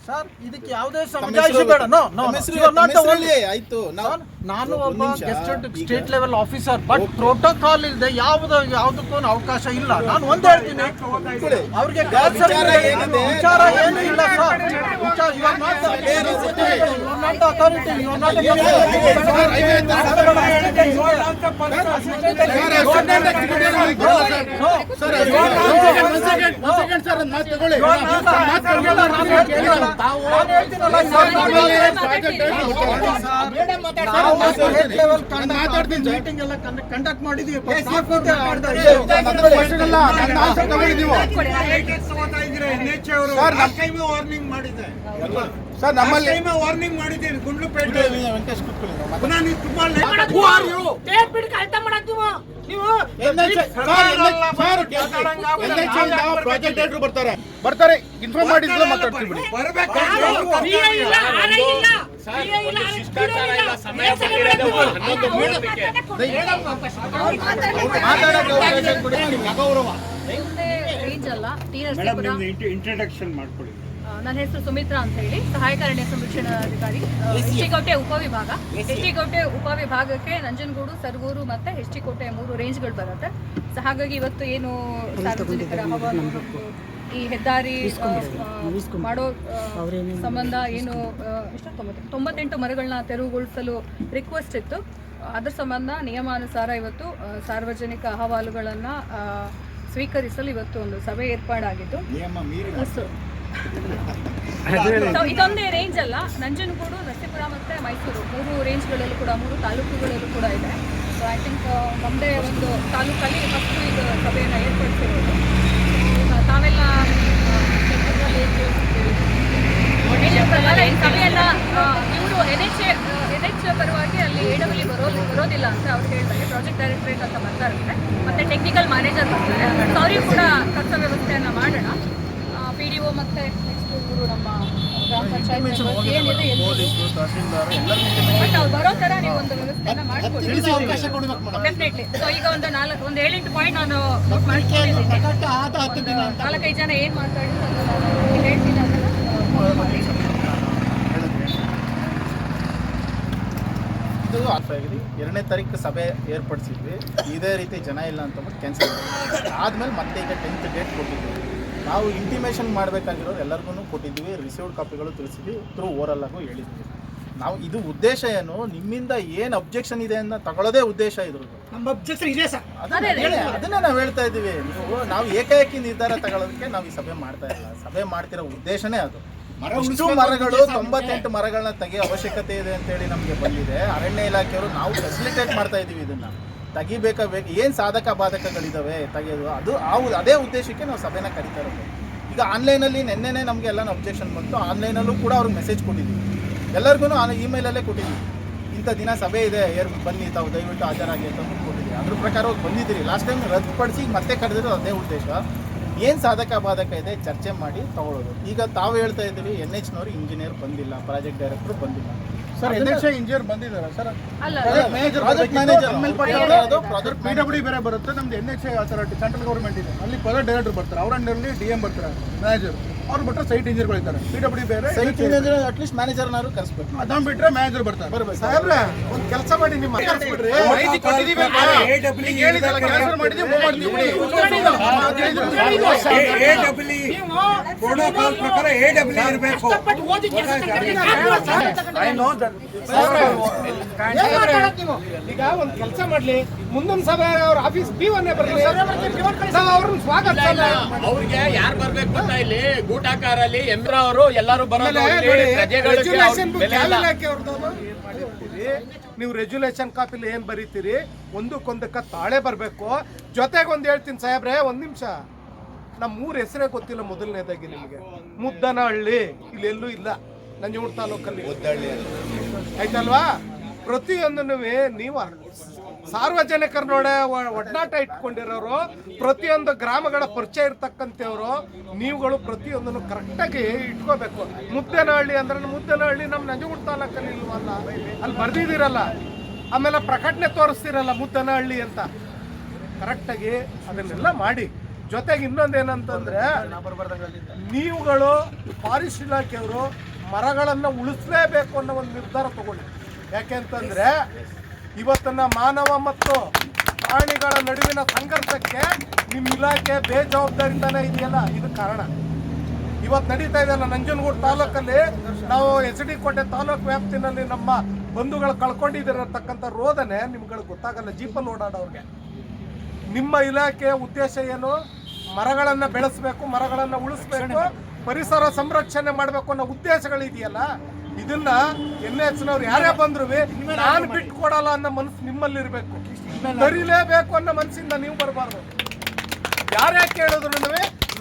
ಸರ್ ಇದಕ್ಕೆ ಯಾವುದೇ ಸಮಜಾಯಿಷಿ ಬೇಡ. ನೋ ನೋ ಆಯ್ತು ನಾನು ಒಬ್ಬ gazetted state level officer but protocol ಇಲ್ಲದೆ ಯಾವ್ದು ಯಾವುದಕ್ಕೂ ಅವಕಾಶ ಇಲ್ಲ. ನಾನು ಒಂದ್ ಹೇಳ್ತೀನಿ. ಅವ್ರಿಗೆ ವಿಚಾರ ಏನು ಇಲ್ಲ ಸರ್ ಅಥಾರಿಟಿ ಮೀಟಿಂಗ್ ಎಲ್ಲ ಕಂಡಕ್ಟ್ ಮಾಡಿದೀವಿ. ವಾರ್ನಿಂಗ್ ಮಾಡಿದೆ ಸರ್ ನಮ್ಮಲ್ಲಿ ವಾರ್ನಿಂಗ್ ಮಾಡಿದ್ದೇನೆ. ಗುಂಡ್ಲುಪೇಟೆ ವೆಂಕಟೇಶ್ ಕೂತ್ಕೊಳ್ಳಿ ನೀವು. ಪ್ರಾಜೆಕ್ಟ್ ಬರ್ತಾರೆ. ಬರ್ತಾರೆ. ಇನ್ಫಾರ್ಮ್ ಮಾಡಿದ್ರೆ ಮಾತಾಡ್ತೀವಿ ಬಿಡಿ. ಇಂಟ್ರಡಕ್ಷನ್ ಮಾಡ್ಕೊಳ್ಳಿ. ನನ್ನ ಹೆಸರು ಸುಮಿತ್ರಾ ಅಂತ ಹೇಳಿ. ಸಹಾಯಕ ಅರಣ್ಯ ಸಂರಕ್ಷಣಾಧಿಕಾರಿ ಕೋಟೆ ಉಪವಿಭಾಗ. ಹೆಚ್ಟಿಕೋಟೆ ಉಪವಿಭಾಗಕ್ಕೆ ನಂಜನಗೂಡು ಸರ್ಗೂರು ಮತ್ತೆ ಹೆಚ್ಟಿಕೋಟೆ ಮೂರು ರೇಂಜ್ಗಳು ಬರುತ್ತೆ. ಸೊ ಹಾಗಾಗಿ ಇವತ್ತು ಏನು ಸಾರ್ವಜನಿಕರ ಈ ಹೆದ್ದಾರಿ ಮಾಡೋ ಸಂಬಂಧ ಏನು ತೊಂಬತ್ತೆಂಟು ಮರಗಳನ್ನ ತೆರವುಗೊಳಿಸಲು ರಿಕ್ವೆಸ್ಟ್ ಇತ್ತು. ಅದರ ಸಂಬಂಧ ನಿಯಮಾನುಸಾರ ಇವತ್ತು ಸಾರ್ವಜನಿಕ ಅಹವಾಲುಗಳನ್ನು ಸ್ವೀಕರಿಸಲು ಇವತ್ತು ಒಂದು ಸಭೆ ಏರ್ಪಾಡಾಗಿತ್ತು. ಇದೊಂದೇ ರೇಂಜ್ ಅಲ್ಲ. ನಂಜನಗೂಡು ನರಸೀಪುರ ಮತ್ತೆ ಮೈಸೂರು. ಮೂರು ರೇಂಜ್ಗಳಲ್ಲೂ ಕೂಡ ಮೂರು ತಾಲೂಕುಗಳಲ್ಲೂ ಕೂಡ ಇದೆ. ಸೊ ಐ ಥಿಂಕ್ ಒಂದೇ ಒಂದು ತಾಲೂಕಲ್ಲಿ ಫಸ್ಟ್ ಇದು ಸಭೆಯನ್ನು ಏರ್ಪಡಿಸಿರೋದು. ಈಗ ತಾವೆಲ್ಲ ಸಭೆಯನ್ನ ಇವರು ಎನ್ ಎಚ್ ಎನ್ ಎಚ್ ಪರವಾಗಿ ಅಲ್ಲಿ ಎ ಡಬ್ಲ್ಯೂ ಬರೋ ಬರೋದಿಲ್ಲ ಅಂತ ಅವ್ರು ಹೇಳ್ತಾರೆ ಪ್ರಾಜೆಕ್ಟ್ ಡೈರೆಕ್ಟರೇಟ್ ಅಂತ ಬರ್ತಾರಂತೆ ಮತ್ತೆ ಟೆಕ್ನಿಕಲ್ ಮ್ಯಾನೇಜರ್ ಬರ್ತಾರೆ ಸೊ ಅವ್ರಿಗೂ ಕೂಡ ಖರ್ಚು ವ್ಯವಸ್ಥೆಯನ್ನು ಮಾಡೋಣ ಪಿ ಡಿ ಒ ಮತ್ತೆ ನೆಕ್ಸ್ಟ್ ಇವರು ನಮ್ಮ ಗ್ರಾಮ ಪಂಚಾಯತ್ ಏನಿದೆ ಬಟ್ ಅವ್ರು ಬರೋ ಥರ ನೀವು ಒಂದು ವ್ಯವಸ್ಥೆನ ಮಾಡ್ಕೊಡಿ ಡೆಫಿನೆಟ್ಲಿ ಸೊ ಈಗ ಒಂದು ನಾಲ್ಕು ಒಂದು ಏಳೆಂಟು ಪಾಯಿಂಟ್ ನಾನು ನೋಟ್ ಮಾಡ್ಕೊಂಡಿದ್ದೀನಿ. ನಾಲ್ಕೈದು ಜನ ಏನು ಮಾತಾಡಿದ್ರು ಹೇಳ್ತೀನಿ ಇದು ಆಗಿದೆ. ಎರಡನೇ ತಾರೀಕು ಸಭೆ ಏರ್ಪಡಿಸಿದ್ವಿ. ಇದೇ ರೀತಿ ಜನ ಇಲ್ಲ ಅಂತಂದ್ಬಿಟ್ಟು ಕ್ಯಾನ್ಸಲ್ ಆದ್ಮೇಲೆ ಮತ್ತೆ ಈಗ ಟೆಂತ್ ಡೇಟ್ ಕೊಟ್ಟಿದ್ವಿ. ನಾವು ಇಂಟಿಮೇಷನ್ ಮಾಡಬೇಕಾಗಿರೋರು ಎಲ್ಲರಿಗೂ ಕೊಟ್ಟಿದ್ವಿ. ರಿಸೀವ್ಡ್ ಕಾಪಿಗಳು ತಿಳಿಸಿದ್ವಿ. ಥ್ರೂ ಓರಲ್ ಆಗು ಹೇಳಿದ್ವಿ. ನಾವು ಇದು ಉದ್ದೇಶ ಏನು? ನಿಮ್ಮಿಂದ ಏನು ಅಬ್ಜೆಕ್ಷನ್ ಇದೆ ಅಂತ ತಗೊಳ್ಳೋದೇ ಉದ್ದೇಶ ಇದ್ರದ್ದು. ನಮ್ಮ ಅಬ್ಜೆಕ್ಷನ್ ಇದೆ ಸರ್. ಅದನ್ನ ಅದನ್ನೇ ನಾವು ಹೇಳ್ತಾ ಇದ್ದೀವಿ. ನೀವು ನಾವು ಏಕಾಏಕಿ ನಿರ್ಧಾರ ತಗೊಳ್ಳೋದಕ್ಕೆ ನಾವು ಈ ಸಭೆ ಮಾಡ್ತಾ ಇಲ್ಲ. ಸಭೆ ಮಾಡ್ತಿರೋ ಉದ್ದೇಶನೇ ಅದು. ಇಷ್ಟು ಮರಗಳು ತೊಂಬತ್ತೆಂಟು ಮರಗಳನ್ನ ತೆಗೆಯೋ ಅವಶ್ಯಕತೆ ಇದೆ ಅಂತ ಹೇಳಿ ನಮಗೆ ಬಂದಿದೆ. ಅರಣ್ಯ ಇಲಾಖೆಯವರು ನಾವು ಫೆಸಿಲಿಟೇಟ್ ಮಾಡ್ತಾ ಇದ್ದೀವಿ ಇದನ್ನ. ತೆಗಿಬೇಕಾ ಬೇಕು ಏನು ಸಾಧಕ ಬಾಧಕಗಳಿದಾವೆ ತೆಗೆಯೋದು ಅದು ಆ ಅದೇ ಉದ್ದೇಶಕ್ಕೆ ನಾವು ಸಭೆನ ಕರಿತಾ ಇರೋದು. ಈಗ ಆನ್ಲೈನಲ್ಲಿ ನಿನ್ನೆನೆ ನಮಗೆ ಎಲ್ಲ ಅಬ್ಜೆಕ್ಷನ್ ಬಂತು. ಆನ್ಲೈನಲ್ಲೂ ಕೂಡ ಅವ್ರಿಗೆ ಮೆಸೇಜ್ ಕೊಟ್ಟಿದ್ದೀವಿ. ಎಲ್ಲರಿಗೂ ಇಮೇಲಲ್ಲೇ ಕೊಟ್ಟಿದ್ದೀವಿ. ಇಂಥ ದಿನ ಸಭೆ ಇದೆ ಏರ್ ಬನ್ನಿ ತಾವು ದಯವಿಟ್ಟು ಹಾಜರಾಗಿ ಅಂತ ಕೊಟ್ಟಿದ್ದೀರಿ ಅದ್ರ ಪ್ರಕಾರ ಹೋಗಿ ಬಂದಿದ್ದೀರಿ. ಲಾಸ್ಟ್ ಟೈಮ್ ರದ್ದುಪಡಿಸಿ ಮತ್ತೆ ಕರೆದಿರೋ ಅದೇ ಉದ್ದೇಶ. ಏನು ಸಾಧಕ ಬಾಧಕ ಇದೆ ಚರ್ಚೆ ಮಾಡಿ ತಗೊಳ್ಳೋದು. ಈಗ ತಾವು ಹೇಳ್ತಾ ಇದ್ದೀವಿ ಎನ್ ಎಚ್ನವರು ಇಂಜಿನಿಯರ್ ಬಂದಿಲ್ಲ ಪ್ರಾಜೆಕ್ಟ್ ಡೈರೆಕ್ಟರ್ ಬಂದಿಲ್ಲ. ಸರ್ ಎನ್ ಎಚ್ ಇಂಜಿನಿಯರ್ ಬಂದಿದ್ದಾರೆ ಸರ್ ಅಲ್ಲ project manager project P W ಬೇರೆ ಬರುತ್ತೆ ನಮ್ದು N H authority central government ಇದೆ. ಅಲ್ಲಿ ಪ್ರಾಜೆಕ್ಟ್ ಡೈರೆಕ್ಟರ್ ಬರ್ತಾರೆ ಅವ್ರ ಅಂಡರ್ಲಿ ಡಿ ಎಂ ಬರ್ತಾರೆ ಮ್ಯಾನೇಜರ್ ಅವ್ರು ಬಿಟ್ಟರೆ ಸೈಟ್ ಇಂಜಿನಿಯರ್ಗಳು ಇದ್ದಾರೆ. ಪಿ ಡಬ್ಲ್ಯೂ ಬೇರೆ ಸೈಟ್ ಇಂಜಿನಿಯರ್ ಅಟ್ಲೀಸ್ಟ್ ಮ್ಯಾನೇಜರ್ನಾರು ಕರೆಸ್ಬೇಕು. ಅದನ್ನ ಬಿಟ್ಟರೆ ಮ್ಯಾನೇಜರ್ ಬರ್ತಾರೆ. ಬರ್ಬೇಕು. ಸಾಹೇಬ್ರೆ ಒಂದ್ ಕೆಲಸ ಮಾಡಿ ನಿಮ್ಮ. ಮಾಹಿತಿ. ಪ್ರೋಟೋಕಾಲ್ ಪ್ರಕಾರ ಎ ಡಬ್ಲ್ಯೂ ಇರಬೇಕು. ಮಾತಾಡೋದ್ ನೀವು? ಈಗ ಒಂದ್ ಕೆಲಸ ಮಾಡ್ಲಿ. ಮುಂದಿನ ಸಭೆ ಅವ್ರ ಆಫೀಸ್ ಬಿ ಒನ್ ಬರ್ಲಿ. ನಾವು ಅವ್ರನ್ನ ಸ್ವಾಗತ ಅವ್ರಿಗೆ ಯಾರು ಬರ್ಬೇಕು ಗೊತ್ತಾ ಇಲ್ಲಿ? ಗೂಟಾಕಾರಲ್ಲಿ ಎಮ್ರ ಅವರು ಎಲ್ಲರೂ ಬರೋದು ಇಲ್ಲಿ ಪ್ರಜೆಗಳಿಗೆ ಅವ್ರ ಬೆಲೆ ಇಲ್ಲ. ನೀವು ರೆಜುಲೇಷನ್ ಕಾಪಿಲಿ ಏನ್ ಬರೀತೀರಿ? ಒಂದಕ್ಕೊಂದಕ್ಕ ತಾಳೆ ಬರಬೇಕು. ಜೊತೆಗೆ ಒಂದ್ ಹೇಳ್ತೀನಿ ಸಾಹೇಬ್ರೆ ಒಂದ್ ನಿಮಿಷ. ನಮ್ಮ ಊರ ಹೆಸರೇ ಗೊತ್ತಿಲ್ಲ ಮೊದಲನೇದಾಗಿ ನಿಮಗೆ. ಮುದ್ದನಹಳ್ಳಿ. ಇಲ್ಲಿ ಎಲ್ಲೂ ಇಲ್ಲ. ನಂಜನಗೂಡು ತಾಲೂಕಲ್ಲಿ. ಆಯ್ತಲ್ವಾ? ಪ್ರತಿಯೊಂದನ್ನು ನೀವು ಸಾರ್ವಜನಿಕರನೊಡೆ ಒ- ಒಡನಾಟ ಇಟ್ಕೊಂಡಿರೋರು, ಪ್ರತಿಯೊಂದು ಗ್ರಾಮಗಳ ಪರಿಚಯ ಇರ್ತಕ್ಕಂಥವ್ರು, ನೀವುಗಳು ಪ್ರತಿಯೊಂದನ್ನು ಕರೆಕ್ಟಾಗಿ ಇಟ್ಕೋಬೇಕು. ಮುದ್ದೇನಹಳ್ಳಿ ಅಂದ್ರೆ ಮುದ್ದೇನಹಳ್ಳಿ ನಮ್ಮ ನಂಜುಗುಡ್ ತಾಲೂಕಲ್ಲಿ ಇಲ್ವಲ್ಲ? ಅಲ್ಲಿ ಬರ್ದಿದ್ದೀರಲ್ಲ? ಆಮೇಲೆ ಪ್ರಕಟಣೆ ತೋರಿಸ್ತಿರಲ್ಲ ಮುದ್ದೇನಹಳ್ಳಿ ಅಂತ? ಕರೆಕ್ಟಾಗಿ ಅದನ್ನೆಲ್ಲ ಮಾಡಿ. ಜೊತೆಗೆ ಇನ್ನೊಂದೇನಂತಂದ್ರೆ, ನೀವುಗಳು ಫಾರೆಸ್ಟ್ ಇಲಾಖೆಯವರು ಮರಗಳನ್ನು ಉಳಿಸಲೇಬೇಕು ಅನ್ನೋ ಒಂದು ನಿರ್ಧಾರ ತಗೊಳ್ಳಿ ಯಾಕೆಂತಂದ್ರೆ ಇವತ್ತನ್ನ ಮಾನವ ಮತ್ತು ಪ್ರಾಣಿಗಳ ನಡುವಿನ ಸಂಘರ್ಷಕ್ಕೆ ನಿಮ್ಮ ಇಲಾಖೆ ಬೇಜವಾಬ್ದಾರಿಯಿಂದನೇ ಇದೆಯಲ್ಲ? ಇದು ಕಾರಣ. ಇವತ್ತು ನಡೀತಾ ಇದೆಯಲ್ಲ ನಂಜನಗೂಡು ತಾಲೂಕಲ್ಲಿ ನಾವು ಎಚ್ ಡಿ ಕೋಟೆ ತಾಲೂಕು ವ್ಯಾಪ್ತಿನಲ್ಲಿ ನಮ್ಮ ಬಂಧುಗಳು ಕಳ್ಕೊಂಡಿದ್ದಿರತಕ್ಕಂಥ ರೋದನೆ ನಿಮ್ಗಳಿಗೆ ಗೊತ್ತಾಗಲ್ಲ ಜೀಪಲ್ಲಿ ಓಡಾಡೋರಿಗೆ ನಿಮ್ಮ ಇಲಾಖೆಯ ಉದ್ದೇಶ ಏನು? ಮರಗಳನ್ನು ಬೆಳೆಸಬೇಕು ಮರಗಳನ್ನು ಉಳಿಸ್ಬೇಕು ಪರಿಸರ ಸಂರಕ್ಷಣೆ ಮಾಡಬೇಕು ಅನ್ನೋ ಉದ್ದೇಶಗಳಿದೆಯಲ್ಲ ಇದನ್ನ ಎನ್ ಎಚ್ನವ್ರು ಯಾರೇ ಬಂದ್ರು ನಾನು ಬಿಟ್ಟು ಕೊಡಲ್ಲ ಅನ್ನೋ ಮನಸ್ಸು ನಿಮ್ಮಲ್ಲಿ ಇರಬೇಕು. ಅನ್ನೋ ಮನಸ್ಸಿಂದ ನೀವು ಬರಬಾರ್ದು. ಯಾರೇ ಕೇಳಿದ್ರು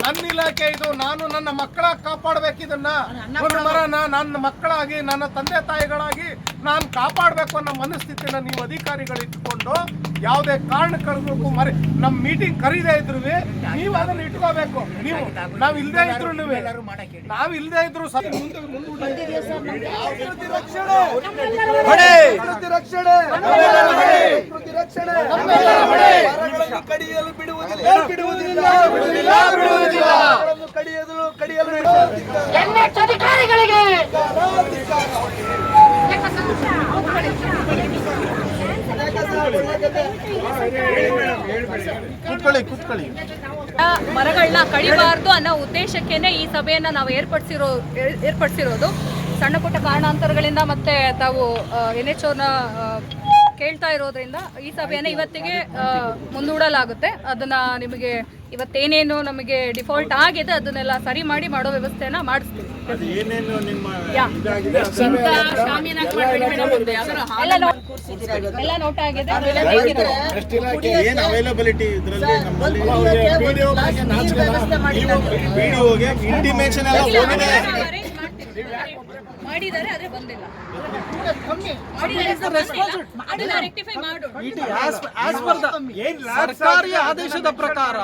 ನನ್ನ ಇಲಾಖೆ ಇದು ನಾನು ನನ್ನ ಮಕ್ಕಳ ಕಾಪಾಡ್ಬೇಕು ಇದನ್ನ. ಒಂದು ಮರನ ನನ್ನ ಮಕ್ಕಳಾಗಿ ನನ್ನ ತಂದೆ ತಾಯಿಗಳಾಗಿ ನಾನು ಕಾಪಾಡಬೇಕು ಅನ್ನೋ ಮನಸ್ಥಿತಿನ ನೀವು ಅಧಿಕಾರಿಗಳು ಇಟ್ಕೊಂಡು ಯಾವುದೇ ಕಾರಣಕ್ಕೂ ಮರಿ ನಮ್ಮ ಮೀಟಿಂಗ್ ಕರೀದೇ ಇದ್ರು ನೀವು ಅದನ್ನ ಇಟ್ಕೋಬೇಕು. ನೀವು ನಾವು ಇಲ್ಲದೆ ಇದ್ರು ನೀವು ನಾವು ಇಲ್ಲದೆ ಇದ್ರು ಕಡಿಯಲು ಮುಂದೆ ಮುಂದೂಡಿ ಪ್ರಕೃತಿ ರಕ್ಷಣೆ. ಪ್ರಕೃತಿ ರಕ್ಷಣೆ. ಪ್ರಕೃತಿ ರಕ್ಷಣೆ. ಮರಗಳನ್ನು ಕಡಿಯಲು ಬಿಡುವುದಿಲ್ಲ. ಬಿಡುವುದಿಲ್ಲ? ಬಿಡುವುದಿಲ್ಲ. ಕಡಿಯಲು ಮರಗಳನ್ನ ಕಡಿಬಾರ್ದು ಅನ್ನೋ ಉದ್ದೇಶಕ್ಕೇನೆ ಈ ಸಭೆಯನ್ನ ನಾವು ಏರ್ಪಡಿಸಿರೋ ಏರ್- ಏರ್ಪಡಿಸಿರೋದು. ಸಣ್ಣ ಪುಟ್ಟ ಕಾರಣಾಂತರಗಳಿಂದ ಮತ್ತೆ ತಾವು ಎನ್ ಎಚ್ ಅವ್ರನ್ನ ಕೇಳ್ತಾ ಇರೋದ್ರಿಂದ ಈ ಸಭೆಯನ್ನು ಇವತ್ತಿಗೆ ಮುಂದೂಡಲಾಗುತ್ತೆ. ಅದನ್ನ ನಿಮಗೆ ಇವತ್ತೇನೇನು ನಮಗೆ ಡಿಫಾಲ್ಟ್ ಆಗಿದೆ ಅದನ್ನೆಲ್ಲ ಸರಿ ಮಾಡಿ ಮಾಡೋ ವ್ಯವಸ್ಥೆನ ಮಾಡಿಸ್ತೀವಿ. ಎಲ್ಲ ನೋಟ್ ಆಗಿದೆ. ಅವೈಲಬಿಲಿಟಿ ಮಾಡಿದ್ದಾರೆ ಅದೇ ಬಂದಿಲ್ಲ. ಮಾಡಿದ್ದಾರೆ ರೆಕ್ಟಿಫೈ ಮಾಡೋಣ ಸರ್ಕಾರಿ ಆದೇಶದ ಪ್ರಕಾರ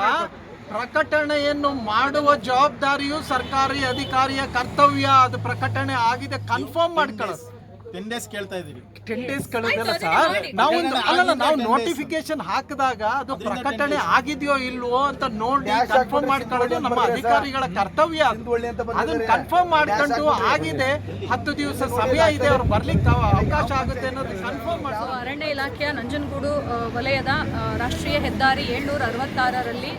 ಪ್ರಕಟಣೆಯನ್ನು ಮಾಡುವ ಜವಾಬ್ದಾರಿಯು ಸರ್ಕಾರಿ ಅಧಿಕಾರಿಯ ಕರ್ತವ್ಯ. ಅದು ಪ್ರಕಟಣೆ ಆಗಿದೆ ಕನ್ಫರ್ಮ್ ಮಾಡ್ಕೊಳ್ಳೋದು. ಟೆನ್ ಡೇಸ್ ಕೇಳ್ತಾ ಇದ್ದೀವಿ. ಟೆನ್ ಡೇಸ್ ಕಳೆದಲ್ಲ ಸರ್ ನಾವು ಅಲ್ಲಲ್ಲ ನಾವು ನೋಟಿಫಿಕೇಶನ್ ಹಾಕಿದಾಗ ಅದು ಪ್ರಕಟಣೆ ಆಗಿದೆಯೋ ಇಲ್ವೋ ಅಂತ ನೋಡಿ ಕನ್ಫರ್ಮ್ ಮಾಡ್ಕೊಳ್ಳೋದು ನಮ್ಮ ಅಧಿಕಾರಿಗಳ ಕರ್ತವ್ಯ. ಅದು. ಅದನ್ನ ಕನ್ಫರ್ಮ್ ಮಾಡ್ಕೊಂಡು ಆಗಿದೆ. ಹತ್ತು ದಿವಸ ಸಮಯ ಇದೆ ಅವ್ರು ಬರ್ಲಿಕ್ಕೆ ಅವಕಾಶ ಆಗುತ್ತೆ. ಅನ್ನೋದು ಕನ್ಫರ್ಮ್ ಮಾಡ್ತಾರೆ ಅರಣ್ಯ ಇಲಾಖೆಯ ನಂಜನಗೂಡು ವಲಯದ ರಾಷ್ಟ್ರೀಯ ಹೆದ್ದಾರಿ ಏಳ್ನೂರ ಅರವತ್ತಾರರಲ್ಲಿ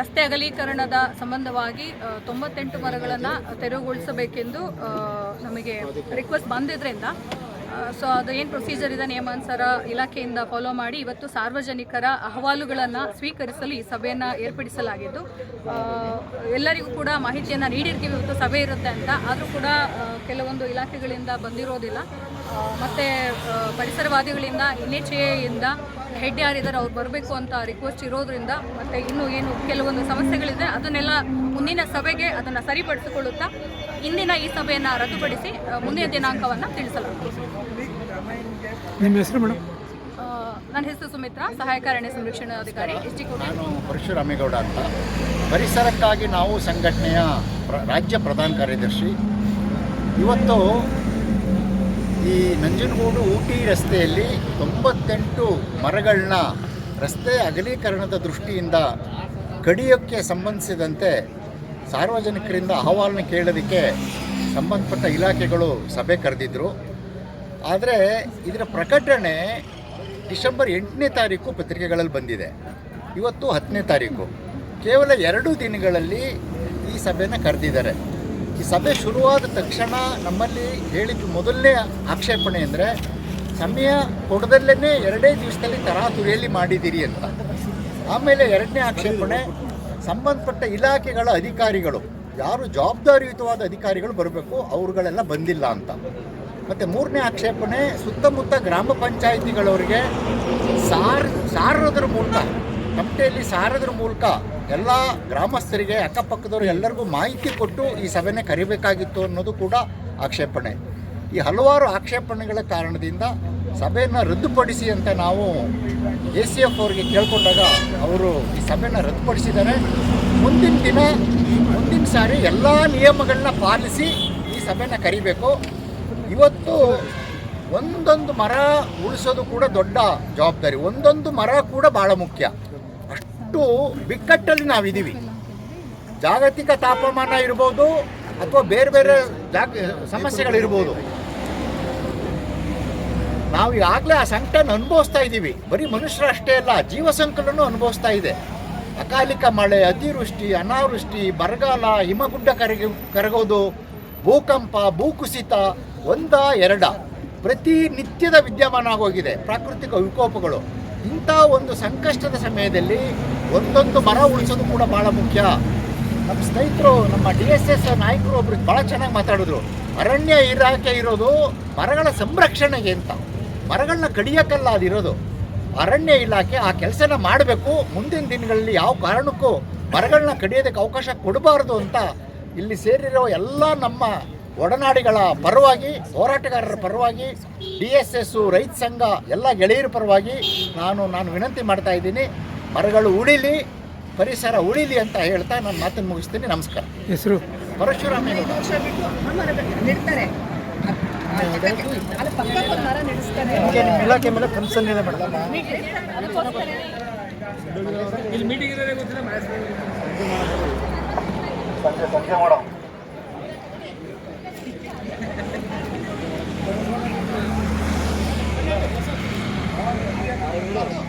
ರಸ್ತೆ ಅಗಲೀಕರಣದ ಸಂಬಂಧವಾಗಿ ತೊಂಬತ್ತೆಂಟು ಮರಗಳನ್ನು ತೆರವುಗೊಳಿಸಬೇಕೆಂದು ನಮಗೆ ರಿಕ್ವೆಸ್ಟ್ ಬಂದಿದ್ದರಿಂದ ಸೊ ಅದು ಏನು ಪ್ರೊಸೀಜರ್ ಇದೆ, ನಿಯಮಾನುಸಾರ ಇಲಾಖೆಯಿಂದ ಫಾಲೋ ಮಾಡಿ, ಇವತ್ತು ಸಾರ್ವಜನಿಕರ ಅಹವಾಲುಗಳನ್ನು ಸ್ವೀಕರಿಸಲು ಈ ಸಭೆಯನ್ನು ಏರ್ಪಡಿಸಲಾಗಿದ್ದು ಎಲ್ಲರಿಗೂ ಕೂಡ ಮಾಹಿತಿಯನ್ನು ನೀಡಿರ್ತೀವಿ, ಇವತ್ತು ಸಭೆ ಇರುತ್ತೆ ಅಂತ. ಆದರೂ ಕೂಡ ಕೆಲವೊಂದು ಇಲಾಖೆಗಳಿಂದ ಬಂದಿರೋದಿಲ್ಲ. ಮತ್ತೆ ಪರಿಸರವಾದಿಗಳಿಂದ ಎನ್ ಎಚ್ ಎಯಿಂದ ಹೆಡ್ ಯಾರಿದ್ದಾರೆ ಅವ್ರು ಬರಬೇಕು ಅಂತ ರಿಕ್ವೆಸ್ಟ್ ಇರೋದ್ರಿಂದ ಮತ್ತೆ ಇನ್ನೂ ಏನು ಕೆಲವೊಂದು ಸಮಸ್ಯೆಗಳಿದೆ ಅದನ್ನೆಲ್ಲ ಮುಂದಿನ ಸಭೆಗೆ ಅದನ್ನು ಸರಿಪಡಿಸಿಕೊಳ್ಳುತ್ತಾ ಇಂದಿನ ಈ ಸಭೆಯನ್ನು ರದ್ದುಪಡಿಸಿ ಮುಂದಿನ ದಿನಾಂಕವನ್ನು ತಿಳಿಸಲಾಗುತ್ತದೆ ನನ್ನ ಹೆಸರು ಸುಮಿತ್ರಾ ಸಹಾಯಕ ಅರಣ್ಯ ಸಂರಕ್ಷಣಾಧಿಕಾರಿ ಎಸ್ ಟಿ ಕೋಟೆ. ನಾನು ಪರಶುರಾಮೇಗೌಡ ಅಂತ. ಪರಿಸರಕ್ಕಾಗಿ ನಾವು ಸಂಘಟನೆಯ ರಾಜ್ಯ ಪ್ರಧಾನ ಕಾರ್ಯದರ್ಶಿ. ಇವತ್ತು ಈ ನಂಜನಗೂಡು ಊಟಿ ರಸ್ತೆಯಲ್ಲಿ ತೊಂಬತ್ತೆಂಟು ಮರಗಳನ್ನ ರಸ್ತೆ ಅಗಲೀಕರಣದ ದೃಷ್ಟಿಯಿಂದ ಕಡಿಯೋಕ್ಕೆ ಸಂಬಂಧಿಸಿದಂತೆ ಸಾರ್ವಜನಿಕರಿಂದ ಅಹವಾಲನ್ನ ಕೇಳೋದಕ್ಕೆ ಸಂಬಂಧಪಟ್ಟ ಇಲಾಖೆಗಳು ಸಭೆ ಕರೆದಿದ್ದರು ಆದರೆ ಇದರ ಪ್ರಕಟಣೆ ಡಿಸೆಂಬರ್ ಎಂಟನೇ ತಾರೀಕು ಪತ್ರಿಕೆಗಳಲ್ಲಿ ಬಂದಿದೆ. ಇವತ್ತು ಹತ್ತನೇ ತಾರೀಕು. ಕೇವಲ ಎರಡು ದಿನಗಳಲ್ಲಿ ಈ ಸಭೆನ ಕರೆದಿದ್ದಾರೆ. ಈ ಸಭೆ ಶುರುವಾದ ತಕ್ಷಣ ನಮ್ಮಲ್ಲಿ ಹೇಳಿದ್ದು ಮೊದಲನೇ ಆಕ್ಷೇಪಣೆ ಅಂದರೆ, ಸಮಯ ಕೊಡದಲ್ಲೇ ಎರಡೇ ದಿವಸದಲ್ಲಿ ತರಾತುರಿಯಲ್ಲಿ ಮಾಡಿದ್ದೀರಿ ಅಂತ. ಆಮೇಲೆ ಎರಡನೇ ಆಕ್ಷೇಪಣೆ, ಸಂಬಂಧಪಟ್ಟ ಇಲಾಖೆಗಳ ಅಧಿಕಾರಿಗಳು, ಯಾರು ಜವಾಬ್ದಾರಿಯುತವಾದ ಅಧಿಕಾರಿಗಳು ಬರಬೇಕು, ಅವ್ರುಗಳೆಲ್ಲ ಬಂದಿಲ್ಲ ಅಂತ. ಮತ್ತು ಮೂರನೇ ಆಕ್ಷೇಪಣೆ, ಸುತ್ತಮುತ್ತ ಗ್ರಾಮ ಪಂಚಾಯಿತಿಗಳವರಿಗೆ ಸಾರ್, ಸಾರದ್ರ ಮೂಲಕ ತಮಟೆಯಲ್ಲಿ ಸಾರದ್ರ ಮೂಲಕ ಎಲ್ಲ ಗ್ರಾಮಸ್ಥರಿಗೆ ಅಕ್ಕಪಕ್ಕದವರು ಎಲ್ಲರಿಗೂ ಮಾಹಿತಿ ಕೊಟ್ಟು ಈ ಸಭೆನ ಕರಿಬೇಕಾಗಿತ್ತು ಅನ್ನೋದು ಕೂಡ ಆಕ್ಷೇಪಣೆ. ಈ ಹಲವಾರು ಆಕ್ಷೇಪಣೆಗಳ ಕಾರಣದಿಂದ ಸಭೆಯನ್ನು ರದ್ದುಪಡಿಸಿ ಅಂತ ನಾವು ಎ ಸಿ ಎಫ್ ಅವರಿಗೆ ಕೇಳಿಕೊಂಡಾಗ ಅವರು ಈ ಸಭೆಯನ್ನು ರದ್ದುಪಡಿಸಿದ್ದಾರೆ. ಮುಂದಿನ ದಿನ, ಮುಂದಿನ ಸಾರಿ ಎಲ್ಲ ನಿಯಮಗಳನ್ನ ಪಾಲಿಸಿ ಈ ಸಭೆನ ಕರಿಬೇಕು. ಇವತ್ತು ಒಂದೊಂದು ಮರ ಉಳಿಸೋದು ಕೂಡ ದೊಡ್ಡ ಜವಾಬ್ದಾರಿ, ಒಂದೊಂದು ಮರ ಕೂಡ ಭಾಳ ಮುಖ್ಯ. ಅಷ್ಟು ಬಿಕ್ಕಟ್ಟಲ್ಲಿ ನಾವಿದ್ದೀವಿ. ಜಾಗತಿಕ ತಾಪಮಾನ ಇರ್ಬೋದು ಅಥವಾ ಬೇರೆ ಬೇರೆ ಜಾಗ ಸಮಸ್ಯೆಗಳಿರ್ಬೋದು. ನಾವು ಈಗಾಗಲೇ ಆ ಸಂಕಟನ ಅನುಭವಿಸ್ತಾ ಇದ್ದೀವಿ. ಬರೀ ಮನುಷ್ಯರಷ್ಟೇ ಅಲ್ಲ, ಜೀವ ಸಂಕಲನೂ ಅನುಭವಿಸ್ತಾ ಇದೆ. ಅಕಾಲಿಕ ಮಳೆ, ಅತಿವೃಷ್ಟಿ, ಅನಾವೃಷ್ಟಿ, ಬರಗಾಲ, ಹಿಮಗುಡ್ಡ ಕರಗಿ, ಕರಗೋದು, ಭೂಕಂಪ, ಭೂಕುಸಿತ, ಒಂದ, ಎರಡ. ಪ್ರತಿನಿತ್ಯದ ವಿದ್ಯಮಾನ ಆಗೋಗಿದೆ. ಪ್ರಾಕೃತಿಕ ವಿಕೋಪಗಳು. ಇಂಥ ಒಂದು ಸಂಕಷ್ಟದ ಸಮಯದಲ್ಲಿ ಒಂದೊಂದು ಮರ ಉಳಿಸೋದು ಕೂಡ ಭಾಳ ಮುಖ್ಯ. ನಮ್ಮ ಸ್ನೇಹಿತರು, ನಮ್ಮ ಡಿ ಎಸ್ ಎಸ್ ನಾಯಕರು ಒಬ್ರು ಭಾಳ ಚೆನ್ನಾಗಿ ಮಾತಾಡಿದ್ರು. ಅರಣ್ಯ ಇಲಾಖೆ ಇರೋದು ಮರಗಳ ಸಂರಕ್ಷಣೆಗೆ ಅಂತ. ಮರಗಳನ್ನ ಕಡಿಯೋಕ್ಕಲ್ಲ ಅದಿರೋದು ಅರಣ್ಯ ಇಲಾಖೆ ಆ ಕೆಲಸನ ಮಾಡಬೇಕು. ಮುಂದಿನ ದಿನಗಳಲ್ಲಿ ಯಾವ ಕಾರಣಕ್ಕೂ ಮರಗಳನ್ನ ಕಡಿಯೋದಕ್ಕೆ ಅವಕಾಶ ಕೊಡಬಾರ್ದು ಅಂತ ಇಲ್ಲಿ ಸೇರಿರೋ ಎಲ್ಲ ನಮ್ಮ ಒಡನಾಡಿಗಳ ಪರವಾಗಿ ಹೋರಾಟಗಾರರ ಪರವಾಗಿ ಡಿ ಎಸ್ ಎಸ್ಸು ರೈತ ಸಂಘ ಎಲ್ಲ ಗೆಳೆಯರ ಪರವಾಗಿ ನಾನು ನಾನು ವಿನಂತಿ ಮಾಡ್ತಾ ಇದ್ದೀನಿ. ಮರಗಳು ಉಳಿಲಿ ಪರಿಸರ ಉಳಿಲಿ ಅಂತ ಹೇಳ್ತಾ ನಾನು ಮಾತನ್ನು ಮುಗಿಸ್ತೀನಿ. ನಮಸ್ಕಾರ. ಹೆಸರು? ಪರಶುರಾಮ ಇಲಾಖೆ ಮೇಲೆ ಕನ್ಸರ್ನ್ ಇದೆ ಮೇಡಮ್ ಸಂಜೆ ಸಂಜೆ Yeah.